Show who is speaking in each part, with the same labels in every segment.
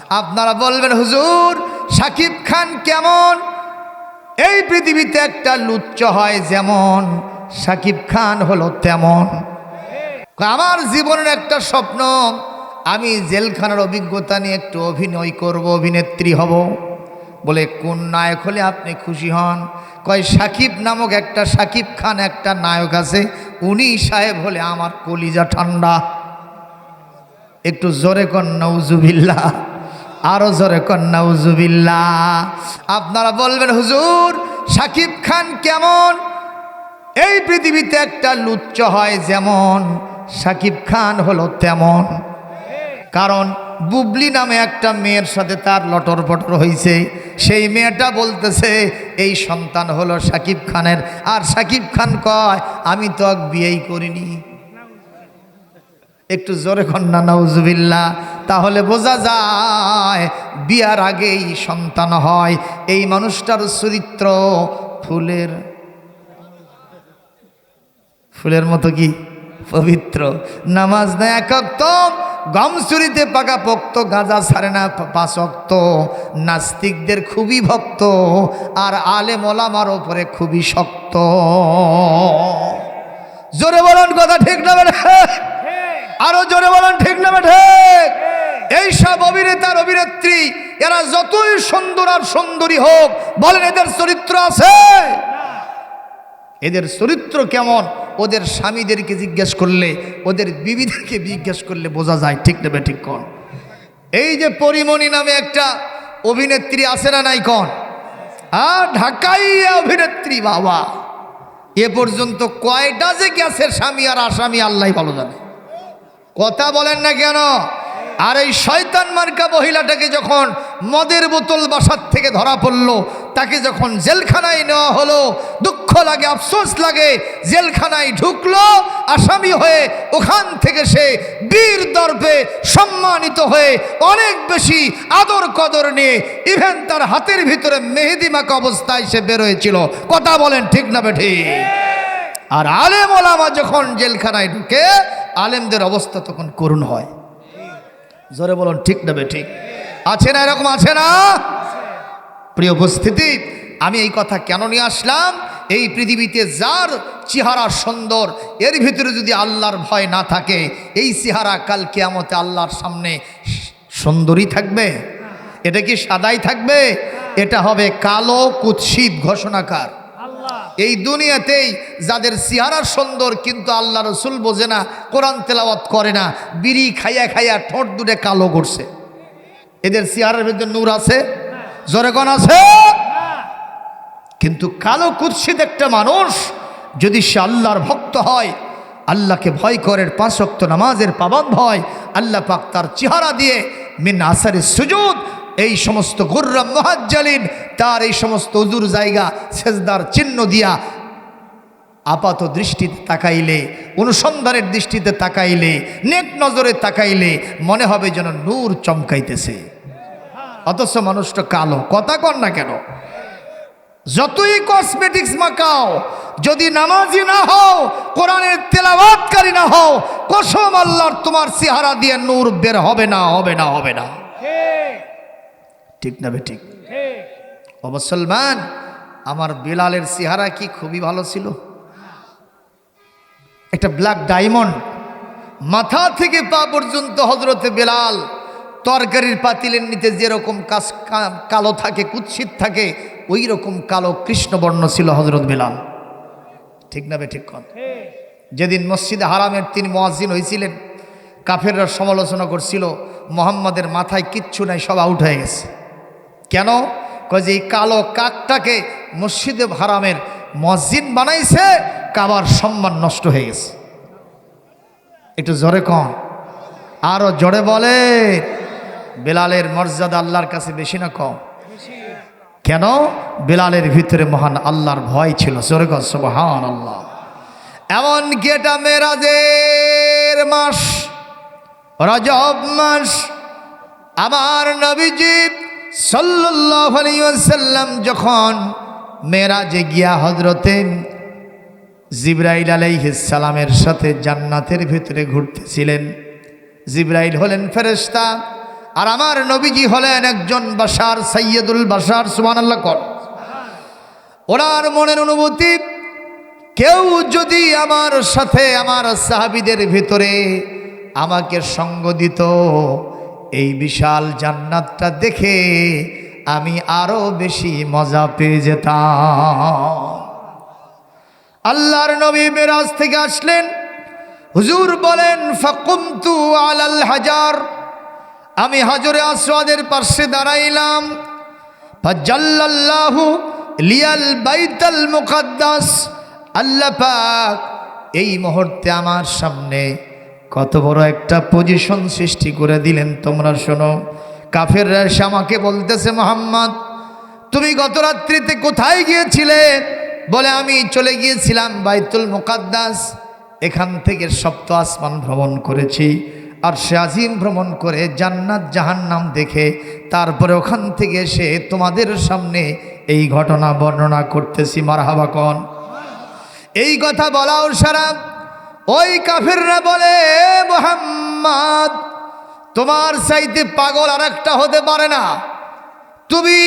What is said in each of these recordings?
Speaker 1: আপনারা বলবেন, হুজুর, সাকিব খান কেমন? এই পৃথিবীতে একটা লুচ্চ হয় যেমন, সাকিব খান হলো তেমন। আমার জীবনের একটা স্বপ্ন, আমি জেলখানার অভিজ্ঞতা নিয়ে একটু অভিনয় করব, অভিনেত্রী হব বলে কোন নায়ক হলে আপনি খুশি হন? কয়, সাকিব নামক একটা সাকিব খান একটা নায়ক আছে, উনি সাহেব হলে আমার কলিজা ঠান্ডা। একটু জোরে কন নৌজুবিল্লা আরও জোরে কন নৌজুবিল্লা আপনারা বলবেন, হুজুর, সাকিব খান কেমন? এই পৃথিবীতে একটা লুচ্চ হয় যেমন, সাকিব খান হলো তেমন। কারণ বুবলি নামে একটা মেয়ের সাথে তার লটর পটর হয়েছে সেই মেয়েটা বলতেছে, এই সন্তান হলো সাকিব খানের। আর সাকিব খান কয়, আমি তো বিয়েই করিনি। একটু জোরে কন্যা নওজুবিল্লা তাহলে বোঝা যায়, বিয়ার আগেই সন্তান হয়। এই মানুষটার চরিত্র ফুলের। ফুলের মতো কি? পবিত্র। নামাজ না গম চুরিতে পাকা পক্ত, গাঁজা ছাড়ে না পাশক্ত নাস্তিকদের খুবই ভক্ত, আর আলে মলামার ওপরে খুবই শক্ত। জোরে বলুন কথা ঠিক না বেটা আরও জোরে বলেন ঠিক না ঠিক। এই সব অভিনেতার অভিনেত্রী এরা যতই সুন্দর আর সুন্দরী হোক বলেন এদের চরিত্র আছে? এদের চরিত্র কেমন? ওদের স্বামীদেরকে জিজ্ঞেস করলে ওদের বিবিদেরকে জিজ্ঞেস করলে বোঝা যায় ঠিক নেবে ঠিক কন? এই যে পরিমণি নামে একটা অভিনেত্রী আছে না নাই কন? আর ঢাকাই অভিনেত্রী বাবা। এ পর্যন্ত কয়টা যে গ্যাসের স্বামী আর আসামি আল্লাহ ভালো জানে। কথা বলেন না কেন? আর এই শয়তান মার্কা মহিলাটাকে যখন মদের বোতল বাসার থেকে ধরা পড়ল, তাকে যখন জেলখানায় নেওয়া হলো, দুঃখ লাগে, আফসোস লাগে, জেলখানায় ঢুকলো, আসামি হয়ে ওখান থেকে সে বীর দর্পে সম্মানিত হয়ে অনেক বেশি আদর কদর নিয়ে ইভেন তার হাতের ভিতরে মেহেদি মাকা অবস্থায় সে বেরোয়েছিল কথা বলেন ঠিক না বেঠি আর আলেম ওলামা যখন জেলখানায় ঢুকে, আলেমদের অবস্থা তখন করুণ হয়। জোরে বলুন, ঠিক না ঠিক? আছে না এরকম? আছে না? প্রিয় উপস্থিতি, আমি এই কথা কেন নিয়ে আসলাম? এই পৃথিবীতে যার চেহারা সুন্দর, এর ভিতরে যদি আল্লাহর ভয় না থাকে, এই চেহারা কাল কেয়ামতে আল্লাহর সামনে সুন্দরী থাকবে? এটা কি সাদাই থাকবে? এটা হবে কালো কুৎসিত ঘোষণাকার। এই দুনিয়াতেই যাদের চেহারা সুন্দর কিন্তু আল্লাহ রসুল বোঝে না, কোরআন তেলাওয়াত করে না, বিড়ি খাইয়া খাইয়া ঠোঁট দুটে কালো করছে। এদের চেহারার ভিতরে নূর আছে? জোরেগণ আছে? কিন্তু কালো কুৎসিত একটা মানুষ যদি সে আল্লাহর ভক্ত হয়, আল্লাহকে ভয় করে, পাঁচ অক্ত নামাজের পাবন ভয় আল্লাহ পাক তার চেহারা দিয়ে মিন আসারে সুজুদ এই সমস্ত গুর্রাম মহাজ্জালিন, তার এই সমস্ত উজুর জায়গা, সেজদার চিহ্ন দিয়া আপাত দৃষ্টিতে তাকাইলে, অনুসন্ধানের দৃষ্টিতে তাকাইলে, নেক নজরে তাকাইলে মনে হবে যেন নূর চমকাইতেছে। অথচ মানুষটা কালো, কথা কর না কেন? যতই কসমেটিক্স মাকাও যদি নামাজি না হও, কোরআনের তেলাবাতকারী না হও, কসম আল্লাহর তোমার চেহারা দিয়ে নূর বের হবে না হবে না হবে না। ঠিক না বে ঠিক ও মুসলমান, আমার বিলালের চেহারা কি খুবই ভালো ছিল? একটা ব্ল্যাক ডায়মন্ড মাথা থেকে পা পর্যন্ত হজরতে বেলাল তরকারির পাতিলের নিচে যেরকম কাজ কালো থাকে, কুৎসিত থাকে ওই রকম কালো কৃষ্ণবর্ণ ছিল হজরত বেলাল। ঠিক না বে ঠিক কন যেদিন মসজিদে হারামের তিনি মোয়াজিন হয়েছিলেন কাফেররা সমালোচনা করছিল, মোহাম্মদের মাথায় কিচ্ছু নাই, সব আউট হয়ে গেছে। কেন? যে এই কালো কাকটাকে মসজিদে হারামের মসজিদ বানাইছে, কাবার সম্মান নষ্ট হয়ে গেছে। একটু জোরে কম আরও জোরে বলে। বেলালের মর্যাদা আল্লাহর কাছে বেশি না কম? কেন? বেলালের ভিতরে মহান আল্লাহর ভয় ছিল। জোরে কম সুবহান আল্লাহ এমন গেটা মেরাজের মাস, রজব মাস, আমার নবীজি সাল্লাল্লাহু আলাইহি ওয়াসাল্লাম যখন মেরাজে গিয়া হজরতে জিব্রাইল সালামের সাথে জান্নাতের ভিতরে ঘুরতেছিলেন। জিব্রাইল হলেন ফেরেশতা আর আমার নবীজি হলেন একজন বাসার সৈয়দুল বাসার সুমান আল্লাহ কর। ওনার মনের অনুভূতি, কেউ যদি আমার সাথে আমার সাহাবিদের ভিতরে আমাকে সঙ্গ দিত এই বিশাল জান্নাতটা দেখে আমি আরও বেশি মজা পেয়ে যেতাম। আল্লাহর নবী মেরাজ থেকে আসলেন। হুজুর বলেন, ফকুমতু আলাল হাজার। আমি হাজরে আসওয়াদের পার্শ্বে দাঁড়াইলাম। ফাজাল্লাল্লাহু লিয়াল বাইতাল মুকাদ্দাস। আল্লাহ পাক এই মুহূর্তে আমার সামনে কত বড় একটা পজিশন সৃষ্টি করে দিলেন। তোমরা শোনো কাফের এসে আমাকে বলতেছে, মোহাম্মদ, তুমি গত রাত্রিতে কোথায় গিয়েছিলে? বলে, আমি চলে গিয়েছিলাম বাইতুল মুকাদ্দাস, এখান থেকে সপ্ত আসমান ভ্রমণ করেছি আর আজিম ভ্রমণ করে জান্নাত জাহান্নাম দেখে, তারপরে ওখান থেকে এসে তোমাদের সামনে এই ঘটনা বর্ণনা করতেছি মারহাবাকন এই কথা বলাও সারা ওই কাফিররা বলে, "এ মোহাম্মদ, তোমার চাইতে পাগল আর একটা হতে পারে না। তুমি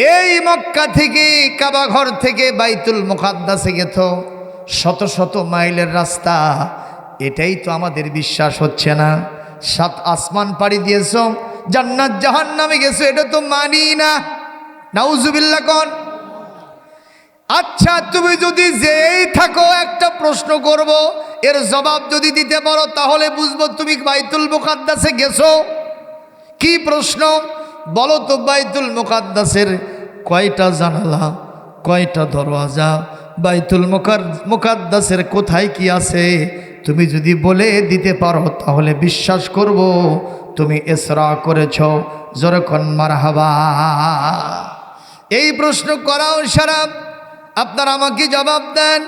Speaker 1: এই মক্কা থেকে কাবাঘর থেকে বাইতুল মুকাদ্দাসে গেছ, শত শত মাইলের রাস্তা। এটাই তো আমাদের বিশ্বাস হচ্ছে না। সাত আসমান পাড়ি দিয়েছ, জান্নাত জাহান নামে গেছো, এটা তো মানি না। নাউজুবিল্লা কন। আচ্ছা তুমি যদি যেই থাকো, একটা প্রশ্ন করব। এর জবাব যদি দিতে পারো, তাহলে বুঝব তুমি বাইতুল মুকাদ্দাসে গেছো। কি প্রশ্ন? বলো তো বাইতুল মুকাদ্দাসের কয়টা জানালা, কয়টা দরওয়াজা, বাইতুল মুকার, মুকাদ্দাসের কোথায় কি আছে? তুমি যদি বলে দিতে পারো, তাহলে বিশ্বাস করব তুমি এসরা করেছ। জরকন মারহাবা। এই প্রশ্ন করাও সারা আপনারা আমাকে জবাব দেন।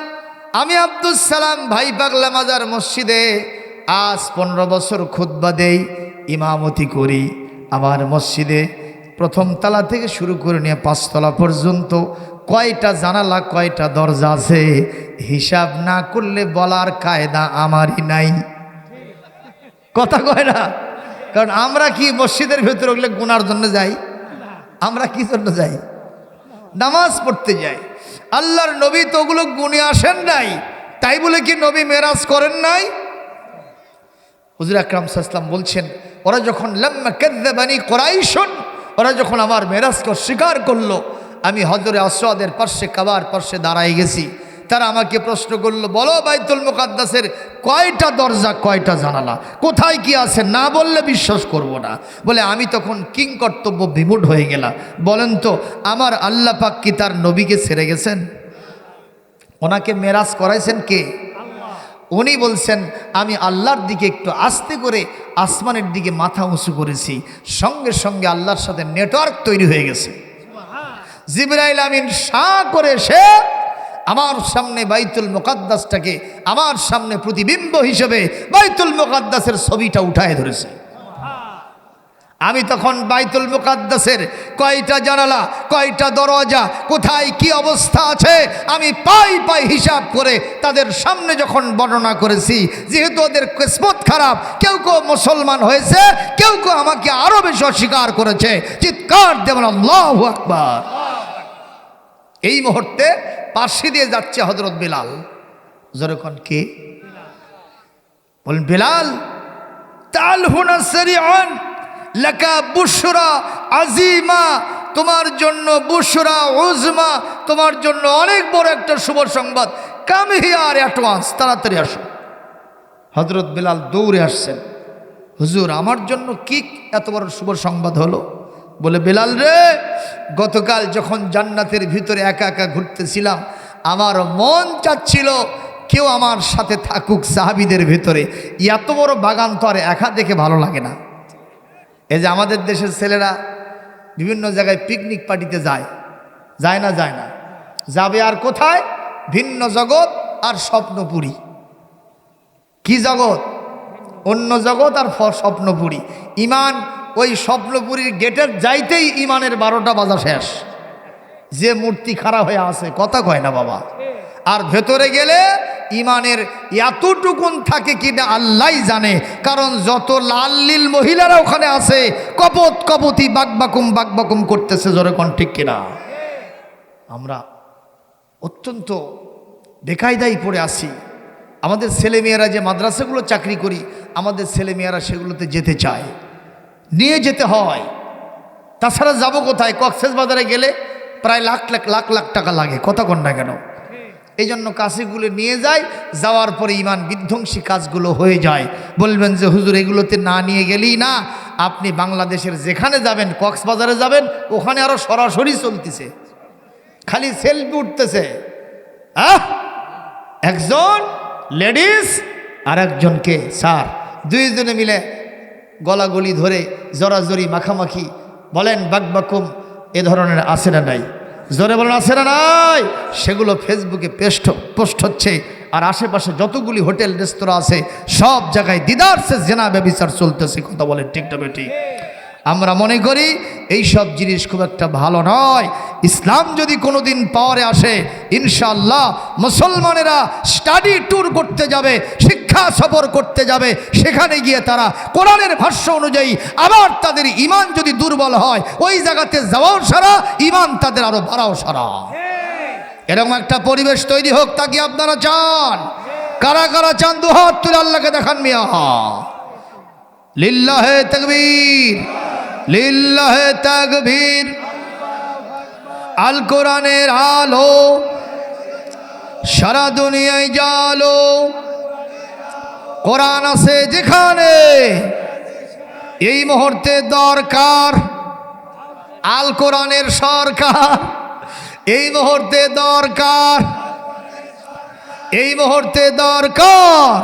Speaker 1: আমি আব্দুল সালাম ভাই পাগলা মাজার মসজিদে আজ পনেরো বছর খুদ্া দেই, ইমামতি করি। আমার মসজিদে প্রথম তলা থেকে শুরু করে নিয়ে পাঁচতলা পর্যন্ত কয়টা জানালা, কয়টা দরজা আছে, হিসাব না করলে বলার কায়দা আমারই নাই। কথা কয় না? কারণ আমরা কি মসজিদের ভেতরে ওগুলো গুনার জন্য যাই? আমরা কি জন্য যাই? নামাজ পড়তে যাই। আল্লাহর নবী তো ওগুলো গুনে আসেন নাই। তাই বলে কি নবী মেরাজ করেন নাই? হুজুর আকরাম সাহসলাম বলছেন, ওরা যখন লাম্মা কেদ্দাবানি করাইশন, ওরা যখন আমার মেরাজকে স্বীকার করল, আমি হজরে আসওয়াদের পার্শ্বে কাবার পার্শ্বে দাঁড়াই গেছি। তারা আমাকে প্রশ্ন করল, বলো বাইতুল মুকাদ্দাসের কয়টা দরজা, কয়টা জানালা? কোথায় কি আছে? না বললে বিশ্বাস করব না। বলে, আমি তখন কিং কর্তব্য বিমূঢ় হয়ে গেলাম। বলেন তো, আমার আল্লাহ পাক কি তার নবীকে ছেড়ে গেছেন? ওনাকে মেরাজ করাইছেন কে? উনি বলছেন, আমি আল্লাহর দিকে একটু আস্তে করে আসমানের দিকে মাথা উঁচু করেছি। সঙ্গে সঙ্গে আল্লাহর সাথে নেটওয়ার্ক তৈরি হয়ে গেছে। জিবরাইল আমিন শাহ করে সে আমার সামনে বাইতুল মোকাদ্দাসটাকে আমার সামনে প্রতিবিম্ব হিসেবে বাইতুল মোকাদ্দাসের ছবিটা উঠায় ধরেছে। আমি তখন বাইতুল মুকাদ্দাসের কয়টা জানালা, কয়টা দরজা, কোথায় কি অবস্থা আছে, আমি পাই পাই হিসাব করে তাদের সামনে যখন বর্ণনা করেছি, যেহেতু ওদের কিসমত খারাপ, কেউ কেউ মুসলমান হয়েছে, কেউ কেউ আমাকে আরও বেশি অস্বীকার করেছে, চিৎকার দেবেন, আল্লাহ আকবার। এই মুহূর্তে পাশে দিয়ে যাচ্ছে হজরত বিলাল। যেরকম কে? বলেন, বিলাল তাল হুনা সরিআন, লাকা বুশরা আজিমা, তোমার জন্য বুশরা উজমা, তোমার জন্য অনেক বড় একটা শুভ সংবাদ। কাম হিয়ার অ্যাডভান্স তাড়াতাড়ি আসো। হজরত বিলাল দৌড়ে আসছেন। হুজুর, আমার জন্য কি এত বড় শুভ সংবাদ হলো? বলে, বেলাল রে, গতকাল যখন জান্নাতের ভিতরে একা একা ঘুরতেছিলাম, আমার মন চাচ্ছিল কেউ আমার সাথে থাকুক সাহাবিদের ভিতরে। এত বড় বাগান তো আর একা দেখে ভালো লাগে না। এই যে আমাদের দেশের ছেলেরা বিভিন্ন জায়গায় পিকনিক পার্টিতে যায়। যায় না যায় না। যাবে আর কোথায়? ভিন্ন জগৎ আর স্বপ্নপুরী। কি জগৎ? অন্য জগৎ আর স্বপ্নপুরী। ইমান ওই স্বপ্নপুরীর গেটের যাইতেই ইমানের বারোটা বাজা শেষ। যে মূর্তি খারাপ হয়ে আছে, কথা কয় না বাবা। আর ভেতরে গেলে ইমানের এতটুকুন থাকে কিনা আল্লাহ জানে। কারণ যত লাল লীল মহিলারা ওখানে আছে, কপত কপতি বাকবাকুম বাকবাকুম করতেছে জোরে কোন ঠিক কিনা? আমরা অত্যন্ত বেকায়দাই পড়ে আসি আমাদের ছেলেমেয়েরা যে মাদ্রাসাগুলো চাকরি করি, আমাদের ছেলেমেয়েরা সেগুলোতে যেতে চায়। নিয়ে যেতে হয়। তাছাড়া যাব কোথায়? কক্সেস বাজারে গেলে প্রায় লাখ লাখ লাখ লাখ টাকা লাগে। কথা কন না কেন? এই জন্য কাশিগুলো নিয়ে যায় যাওয়ার পরে ইমান বিধ্বংসী কাজগুলো হয়ে যায়। বলবেন যে, হুজুর, এগুলোতে না নিয়ে গেলেই না। আপনি বাংলাদেশের যেখানে যাবেন, কক্সবাজারে যাবেন, ওখানে আরও সরাসরি চলতেছে। খালি সেলফি উঠতেছে। আহ! একজন লেডিস আর একজনকে স্যার। দুইজনে মিলে গলাগলি ধরে জরাজরি মাখামাখি বলেন বাকবাকুম এ ধরনের আছে না নাই। জোরে বলেন আছে না নাই? সেগুলো ফেসবুকে পেস্ট পোস্ট হচ্ছে, আর আশেপাশে যতগুলি হোটেল, রেস্তোরাঁ আছে, সব জায়গায় দিদার সে জেনা ব্যবচার চলতেছে, কথা বলেন ঠিক না বেটি আমরা মনে করি এই সব জিনিস খুব একটা ভালো নয়। ইসলাম যদি কোনোদিন পাওয়ারে আসে ইনশাল্লাহ মুসলমানেরা স্টাডি ট্যুর করতে যাবে শিক্ষা সফর করতে যাবে, সেখানে গিয়ে তারা কোরআনের ভাষ্য অনুযায়ী আবার তাদের ইমান যদি দুর্বল হয়, ওই জায়গাতে যাওয়াও সারা ইমান তাদের আরও বাড়াও সারা। এরকম একটা পরিবেশ তৈরি হোক তা কি আপনারা চান? কারা কারা চান দুহাত তুলে আল্লাহকে দেখান মিয়া। লিল্লাহে তকবীর লিল্লাহে তকবীর। আল কোরআনের আলো সারা দুনিয়ায় জালো। কোরআন আছে যেখানে এই মুহূর্তে দরকার আল কোরআনের সরকার। এই মুহূর্তে দরকার, এই মুহূর্তে দরকার।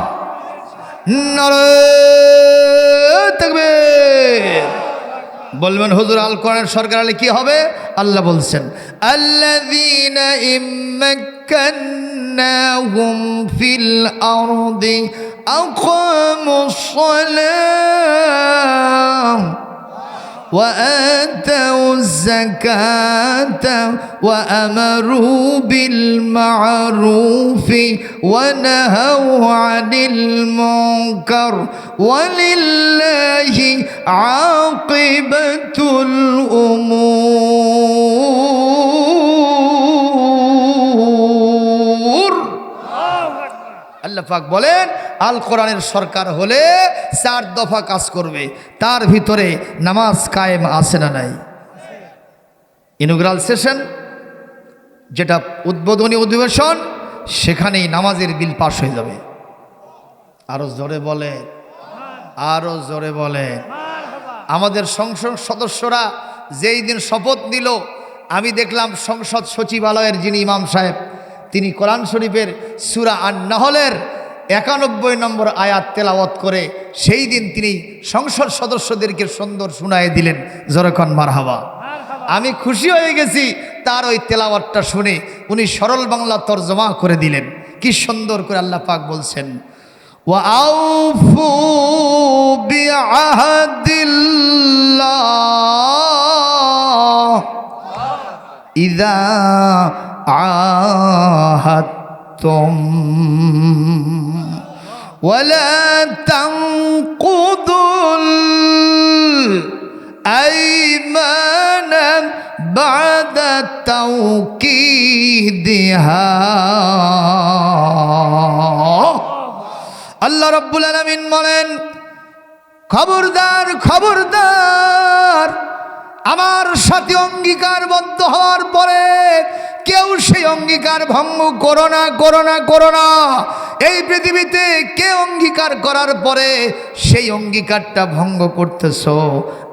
Speaker 1: বলবেন, হুজুর, আল কোরআনের সরকার আলে কি হবে? আল্লাহ বলছেন, আল্লাযীনা ইম্মাক্কান্নাহুম ফিল আরদি আকামুস সালাম وآتوا الزكاة وأمروا بالمعروف ونهوا عن المنكر ولله عاقبة الأمور আল্লাহ পাক বলেন আল কোরআনের সরকার হলে চার দফা কাজ করবে। তার ভিতরে নামাজ কায়েম আছে না নাই? ইনুগ্রাল সেশন, যেটা উদ্বোধনী অধিবেশন, সেখানেই নামাজের বিল পাশ হয়ে যাবে। আরও জোরে বলে আরও জোরে বলে আমাদের সংসদ সদস্যরা যেই দিন শপথ নিল, আমি দেখলাম সংসদ সচিবালয়ের যিনি ইমাম সাহেব, তিনি কোরআন শরীফের সুরা আর নহলের একানব্বই নম্বর আয়াত তেলাওয়াত করে সেই দিন তিনি সংসদ সদস্যদেরকে সুন্দর শুনায় দিলেন। জরকন হাওয়া আমি খুশি হয়ে গেছি তার ওই তেলাওয়াতটা শুনে উনি সরল বাংলা তর্জমা করে দিলেন। কি সুন্দর করে আল্লাহ পাক বলছেন ইদা আহাত الله إذا عاهدتم ولا تنقضوا الأيمان بعد توكيدها আল্লাহ রব্বুল আলমিন বলেন খবরদার খবরদার আমার সাথে অঙ্গীকারবদ্ধ হওয়ার পরে কেউ সেই অঙ্গীকার ভঙ্গ করো না করো না করো না। এই পৃথিবীতে কে অঙ্গীকার করার পরে সেই অঙ্গীকারটা ভঙ্গ করতেছ?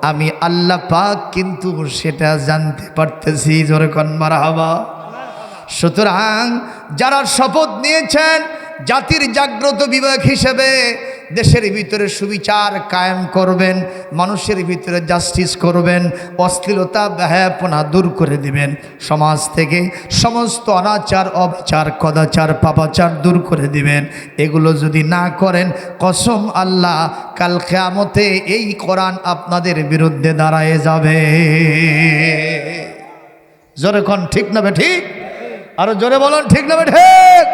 Speaker 1: আমি আল্লাহ পাক কিন্তু সেটা জানতে পারতেছি জোরে কন্মারা হবা সুতরাং যারা শপথ নিয়েছেন, জাতির জাগ্রত বিবেক হিসেবে দেশের ভিতরে সুবিচার কায়েম করবেন, মানুষের ভিতরে জাস্টিস করবেন, অশ্লীলতা ব্যাহাপনা দূর করে দিবেন। সমাজ থেকে সমস্ত অনাচার, অবিচার, কদাচার, পাপাচার দূর করে দিবেন। এগুলো যদি না করেন, কসম আল্লাহ, কাল কেয়ামতে এই কোরআন আপনাদের বিরুদ্ধে দাঁড়ায় যাবে। জোরে ঠিক না ঠিক? আরও জোরে বলুন, ঠিক না ঠিক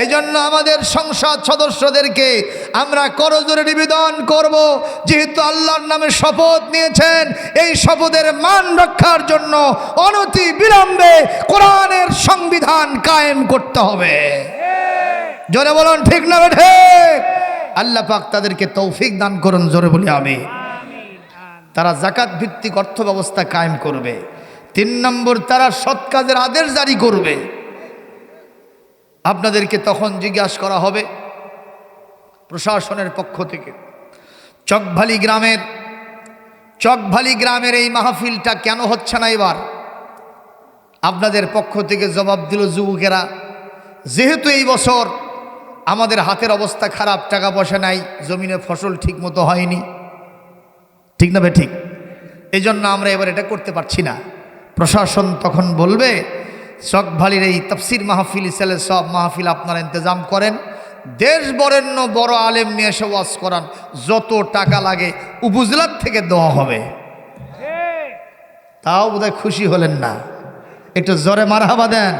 Speaker 1: এই জন্য আমাদের সংসদ সদস্যদেরকে আমরা করজোরে নিবেদন করব। যেহেতু আল্লাহর নামে শপথ নিয়েছেন, এই শপথের মান রক্ষার জন্য অনতি বিলম্বে কোরআনের সংবিধান কায়েম করতে হবে। জোরে বলুন, ঠিক না ঠিক আল্লাহ পাক তাদেরকে তৌফিক দান করুন, জোরে বলি আমি। তারা জাকাত ভিত্তিক অর্থ ব্যবস্থা কায়েম করবে। তিন নম্বর, তারা সৎ কাজের আদেশ জারি করবে। আপনাদেরকে তখন জিজ্ঞাসা করা হবে প্রশাসনের পক্ষ থেকে। চকভালি গ্রামের চকভালি গ্রামের এই মাহফিলটা কেন হচ্ছে না এবার? আপনাদের পক্ষ থেকে জবাব দিল যুবকেরা, যেহেতু এই বছর আমাদের হাতের অবস্থা খারাপ, টাকা পয়সা নাই, জমিনে ফসল ঠিক মতো হয়নি। ঠিক না বে ঠিক? এই আমরা এবার এটা করতে পারছি না। প্রশাসন তখন বলবে চকভালির এই তফসির মাহফিল ইসালে সব মাহফিল আপনারা ইন্তজাম করেন। দেশ বরেণ্য বড় আলেম নিয়ে এসে ওয়াজ করান। যত টাকা লাগে উপজেলার থেকে দেওয়া হবে। তাও বোধহয় খুশি হলেন না। একটু জোরে মারহাবা দেন।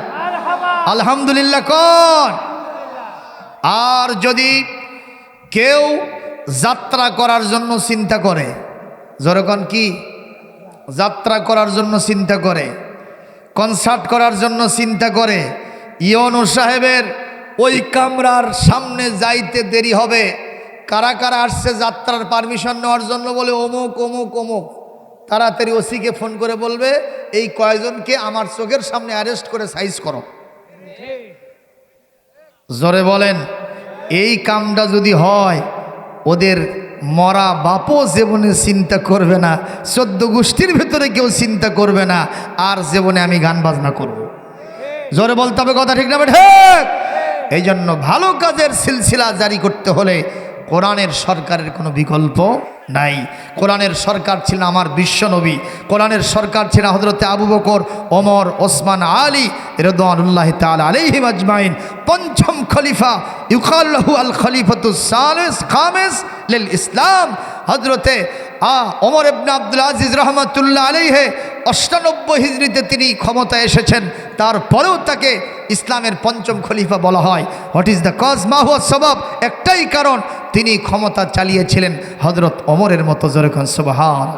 Speaker 1: আলহামদুলিল্লাহ কন। আর যদি কেউ যাত্রা করার জন্য চিন্তা করে যেরকম কি? যাত্রা করার জন্য চিন্তা করে। কনসার্ট করার জন্য চিন্তা করে। ইয়নু সাহেবের ওই কামরার সামনে যাইতে দেরি হবে। কারা কারা আসছে যাত্রার পারমিশন নেওয়ার জন্য বলে, অমুক অমুক অমুক। তাড়াতাড়ি ওসিকে ফোন করে বলবে, এই কয়জনকে আমার চোখের সামনে অ্যারেস্ট করে সাইজ করো। জোরে বলেন, এই কামটা যদি হয়, ওদের মরা বাপও জীবনে চিন্তা করবে না, চোদ্দ গোষ্ঠীর ভেতরে কেউ চিন্তা করবে না, আর জীবনে আমি গান বাজনা করব। জোরে বলতে হবে কথা ঠিক না ঠিক এই জন্য ভালো কাজের সিলসিলা জারি করতে হলে কোরআনের সরকারের কোনো বিকল্প নাই। কোরআনের সরকার ছিল আমার বিশ্বনবী কোরআনের সরকার ছিল হজরতে আবু বকর, ওমর, ওসমান, আলী রদানুল্লাহ তাল আলিহিম আজমাইন। পঞ্চম খলিফা ইউকাল্লাহু আল খলিফাতু সালেস খামেস লিল ইসলাম। হজরতে আ ওমর এবনা আব্দুল আজিজ রহমতুল্লাহ হে অষ্টানব্বই হিজড়িতে তিনি ক্ষমতায় এসেছেন। তারপরেও তাকে ইসলামের পঞ্চম খলিফা বলা হয়। হোয়াট ইজ দ্য কজ মাহুয়া সবাব? একটাই কারণ, তিনি ক্ষমতা চালিয়েছিলেন হজরত অমরের মতো জোরেখন সুবাহান